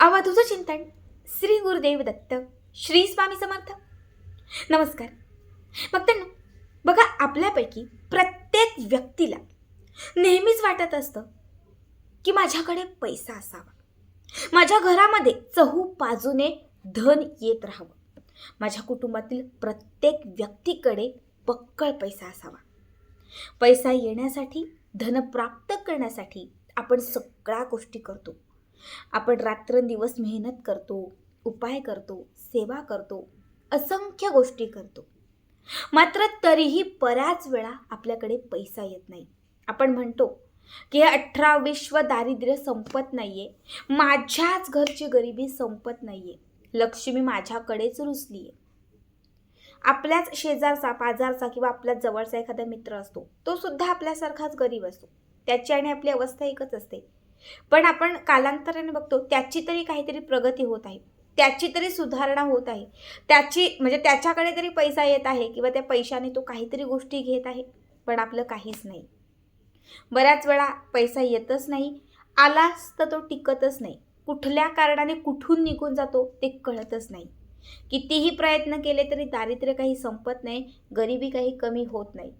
अवधूत चिंतन. श्री गुरुदेव दत्त श्री स्वामी समर्थ. नमस्कार. भक्तांनो बघा आपल्यापैकी प्रत्येक व्यक्तीला नेहमीच वाटत असतं की माझ्याकडे पैसा असावा. माझ्या घरामध्ये चहू बाजूने धन येत राहावं. माझ्या कुटुंबातील प्रत्येक व्यक्तीकडे पक्कळ पैसा असावा. पैसा येण्यासाठी धन प्राप्त करण्यासाठी आपण सगळ्या गोष्टी करतो. आपण रात्रंदिवस मेहनत करतो उपाय करतो सेवा करतो असंख्य गोष्टी करतो. मात्र तरीही बऱ्याच वेळा आपल्याकडे पैसा येत नाही. आपण म्हणतो की हे अठरा विश्व दारिद्र्य संपत नाहीये. माझ्याच घरची गरिबी संपत नाहीये. लक्ष्मी माझ्याकडेच रुसली आहे आपल्याच शेजारचा पाजारचा किंवा आपल्याच जवळचा एखादा मित्र असतो तो सुद्धा आपल्यासारखाच गरीब असतो. त्याची आणि आपली अवस्था एकच असते. पण आपण कालांतराने बघतो त्याची तरी काहीतरी प्रगती होत आहे. त्याची तरी सुधारणा होत आहे. त्याची म्हणजे त्याच्याकडे तरी पैसा येत आहे किंवा त्या पैशाने तो काहीतरी गोष्टी घेत आहे पण आपलं काहीच नाही. बऱ्याच वेळा पैसा येतच नाही आलाच तर तो टिकतच नाही. कुठल्या कारणाने कुठून निघून जातो ते कळतच नाही. कितीही प्रयत्न केले तरी दारिद्र्य काही संपत नाही गरिबी काही कमी होत नाही.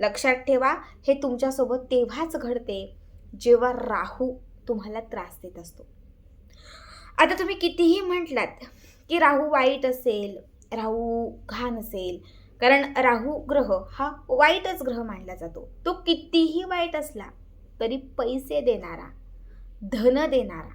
लक्षात ठेवा हे तुमच्यासोबत तेव्हाच घडते. जेव्हा राहू तुम्हाला त्रास देत असतो. आता तुम्ही कितीही म्हटलात की राहू वाईट असेल राहू घाण असेल कारण राहू ग्रह हा वाईटच ग्रह मानला जातो. तो कितीही वाईट असला तरी पैसे देणारा धन देणारा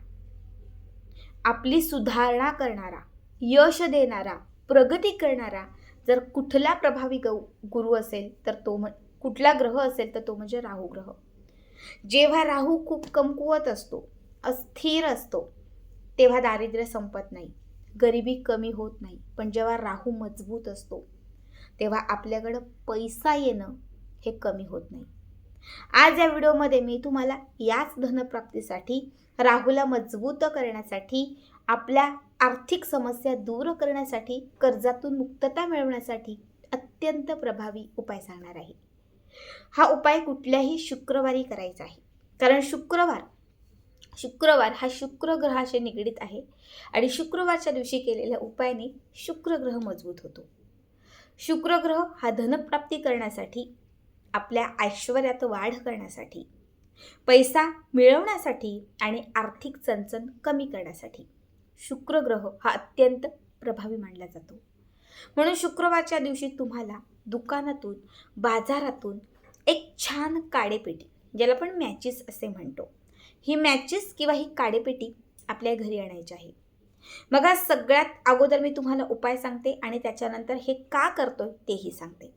आपली सुधारणा करणारा यश देणारा प्रगती करणारा जर कुठला प्रभावी गौ गुरु असेल तर तो म्हण कुठला ग्रह असेल तर तो म्हणजे राहू ग्रह. जेव्हा राहू खूप कमकुवत असतो अस्थिर असतो तेव्हा दारिद्र्य संपत नाही. गरिबी कमी होत नाही. पण जेव्हा राहू मजबूत असतो तेव्हा आपल्याकडं पैसा येणं हे कमी होत नाही. आज या व्हिडिओमध्ये मी तुम्हाला याच धनप्राप्तीसाठी राहूला मजबूत करण्यासाठी आपल्या आर्थिक समस्या दूर करण्यासाठी कर्जातून मुक्तता मिळवण्यासाठी अत्यंत प्रभावी उपाय सांगणार आहे. हा उपाय कुठल्याही शुक्रवारी करायचा आहे. कारण शुक्रवार शुक्रवार हा शुक्र ग्रहाशी निगडीत आहे आणि शुक्रवारच्या दिवशी केलेल्या उपायाने शुक्र ग्रह मजबूत होतो. शुक्रग्रह हा धनप्राप्ती करण्यासाठी आपल्या ऐश्वर्यात वाढ करण्यासाठी पैसा मिळवण्यासाठी आणि आर्थिक चणचण कमी करण्यासाठी शुक्र ग्रह हा अत्यंत प्रभावी मानला जातो. म्हणून शुक्रवारच्या दिवशी तुम्हाला दुकानातून बाजारातून एक छान काडेपेटी ज्याला आपण मॅचेस असे म्हणतो. ही मॅचेस किंवा ही काडेपेटी आपल्या घरी आणायची आहे. बघा सगळ्यात अगोदर मी तुम्हाला उपाय सांगते आणि त्याच्यानंतर हे का करतो तेही सांगते.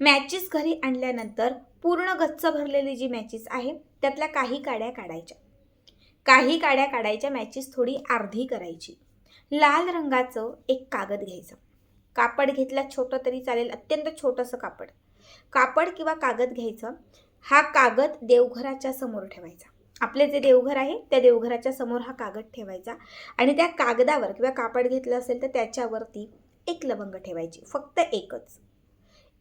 मॅचेस घरी आणल्यानंतर पूर्ण गच्च भरलेली जी मॅचेस आहे त्यातल्या काही काड्या काढायच्या. काही काड्या काढायच्या मॅचेस थोडी अर्धी करायची. लाल रंगाचं एक कागद घ्यायचं. कापड घेतला छोटं तरी चालेल अत्यंत छोटंसं कापड. कापड किंवा कागद घ्यायचं हा कागद देवघराच्या समोर ठेवायचा. आपले जे देवघर आहे त्या देवघराच्या समोर हा कागद ठेवायचा आणि त्या कागदावर किंवा कापड घेतलं असेल तर त्याच्यावरती एक लवंग ठेवायची फक्त एकच.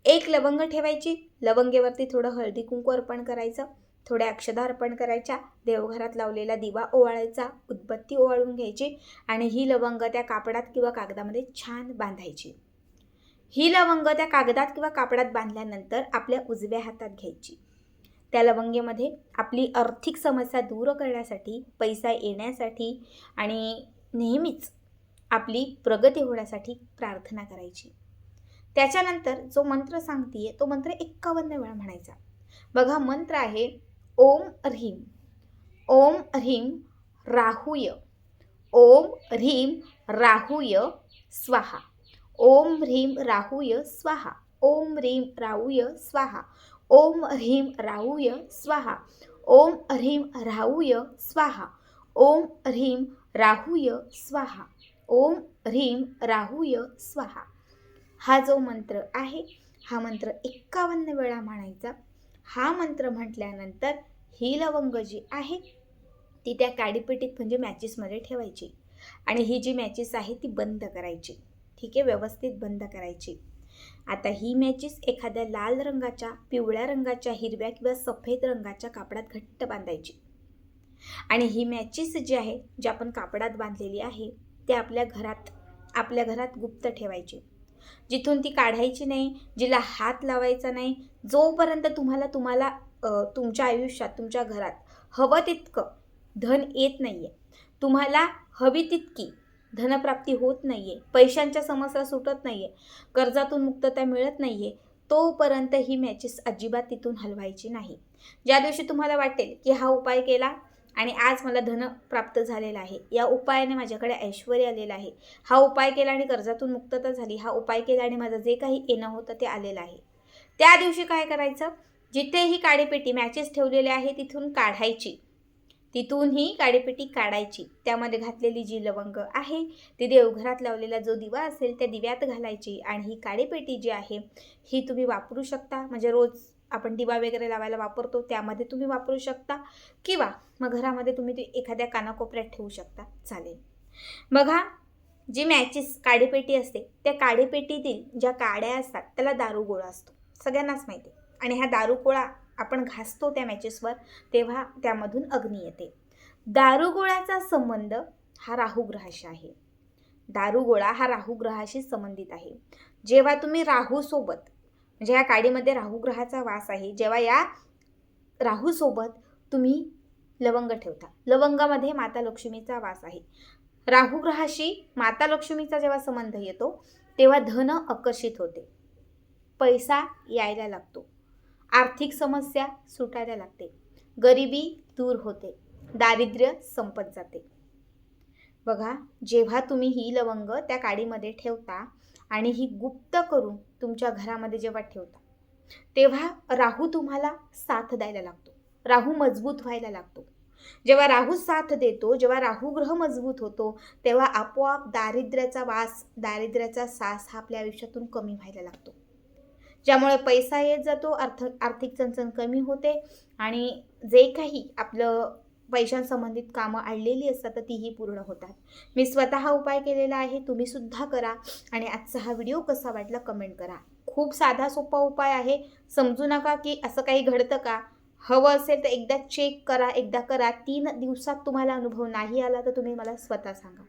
एक लवंग ठेवायची लवंगेवरती थोडं हळदी कुंकू अर्पण करायचं थोड्या अक्षदा अर्पण करायच्या देवघरात लावलेला दिवा ओवाळायचा उदबत्ती ओवाळून घ्यायची आणि ही लवंग त्या कापडात किंवा कागदामध्ये छान बांधायची. ही लवंग त्या कागदात किंवा कापडात बांधल्यानंतर आपल्या उजव्या हातात घ्यायची. त्या लवंगेमध्ये आपली आर्थिक समस्या दूर करण्यासाठी पैसा येण्यासाठी आणि नेहमीच आपली प्रगती होण्यासाठी प्रार्थना करायची. त्याच्यानंतर जो मंत्र सांगतीये तो मंत्र एक्कावन्न वेळा म्हणायचा. बघा मंत्र आहे ओम ह्रीम ओम ह्रीम राहूय. ओम ह्रीम राहूय स्वाहा. ओम ह्रीम राहूय स्वाहा. ओम ह्रीम राहूय स्वाहा. ओम ह्रीम राहूय स्वाहा. ओम ह्रीम राहूय स्वाहा. ओम ह्रीम राहूय स्वाहा. ओम ह्रीम राहूय स्वाहा. हा जो मंत्र आहे हा मंत्र एक्कावन्न वेळा म्हणायचा. हा मंत्र म्हटल्यानंतर ही लवंग जी आहे ती त्या काडीपेटीत म्हणजे मॅचेसमध्ये ठेवायची. आणि ही जी मॅचेस आहे ती बंद करायची. ठीक आहे? व्यवस्थित बंद करायची. आता ही मॅचेस एखाद्या लाल रंगाच्या पिवळ्या रंगाच्या हिरव्या किंवा सफेद रंगाच्या कापडात घट्ट बांधायची. आणि ही मॅचेस जी आहे जी आपण कापडात बांधलेली आहे ते आपल्या घरात आपल्या घरात गुप्त ठेवायची. जिथून ती काढायची नाही जिला हात लावायचा नाही जोपर्यंत तुम्हाला तुम्हाला तुमच्या आयुष्यात तुमच्या घरात हवं तितकं धन येत नाही आहे तुम्हाला हवी तितकी धनप्राप्ती होत नाही आहे पैशांच्या समस्या सुटत नाही आहे कर्जातून मुक्तता मिळत नाही आहे तोपर्यंत ही मॅचेस अजिबात तिथून हलवायची नाही. ज्या दिवशी तुम्हाला वाटेल की हा उपाय केला आणि आज मला धन प्राप्त झालेला आहे या उपायाने माझ्याकडे ऐश्वर आलेलं आहे. हा उपाय केला आणि कर्जातून मुक्तता झाली. हा उपाय केला आणि माझं जे काही येणं होतं ते आलेलं आहे. त्या दिवशी काय करायचं? जिथे ही काडीपेटी मॅचेस ठेवलेले आहे तिथून काढायची. तिथून ही काडीपेटी काढायची. त्यामध्ये घातलेली जी लवंग आहे ती देवघरात लावलेला जो दिवा असेल त्या दिव्यात घालायची आणि ही काडीपेटी जी आहे ही तुम्ही वापरू शकता. म्हणजे रोज आपण दिवा वगैरे लावायला वापरतो त्यामध्ये तुम्ही वापरू शकता. किंवा मग घरामध्ये तुम्ही ती एखाद्या कानाकोपऱ्यात ठेवू शकता. चालेल. बघा जी मॅचेस काडीपेटी असते त्या काडीपेटीतील ज्या काड्या असतात त्याला दारुगोळा असतो. सगळ्यांनाच माहिती आहे. आणि ह्या दारुगोळा आपण घासतो त्या मॅचेसवर तेव्हा त्यामधून अग्नी येते. दारुगोळ्याचा संबंध हा राहुग्रहाशी आहे. दारुगोळा हा राहुग्रहाशी संबंधित आहे. जेव्हा तुम्ही राहूसोबत म्हणजे या काडीमध्ये राहुग्रहाचा वास आहे जेव्हा या राहूसोबत तुम्ही लवंग ठेवता. लवंगामध्ये माता लक्ष्मीचा वास आहे. राहुग्रहाशी माता लक्ष्मीचा जेव्हा संबंध येतो तेव्हा धन आकर्षित होते. पैसा यायला लागतो. आर्थिक समस्या सुटायला लागते. गरिबी दूर होते. दारिद्र्य संपत जाते. बघा जेव्हा तुम्ही ही लवंग त्या काडीमध्ये ठेवता आणि ही गुप्त करून तुमच्या घरामध्ये जेव्हा ठेवता तेव्हा राहू तुम्हाला साथ द्यायला लागतो. राहू मजबूत व्हायला लागतो. जेव्हा राहू साथ देतो जेव्हा राहू ग्रह मजबूत होतो तेव्हा आपोआप दारिद्र्याचा वास दारिद्र्याचा सास हा आपल्या आयुष्यातून कमी व्हायला लागतो. ज्यामुळे पैसा येत जातो अर्थ आर्थिक चणचण कमी होते आणि जे काही आपलं पैशांसंबंधित कामं आणलेली असतात तर तीही पूर्ण होतात. मी स्वतः उपाय केलेला आहे तुम्ही सुद्धा करा आणि आजचा हा व्हिडिओ कसा वाटला कमेंट करा. खूप साधा सोपा उपाय आहे समजू नका की असं काही घडतं का? हवं असेल तर एकदा चेक करा एकदा करा. तीन दिवसात तुम्हाला अनुभव नाही आला तर तुम्ही मला स्वतः सांगा.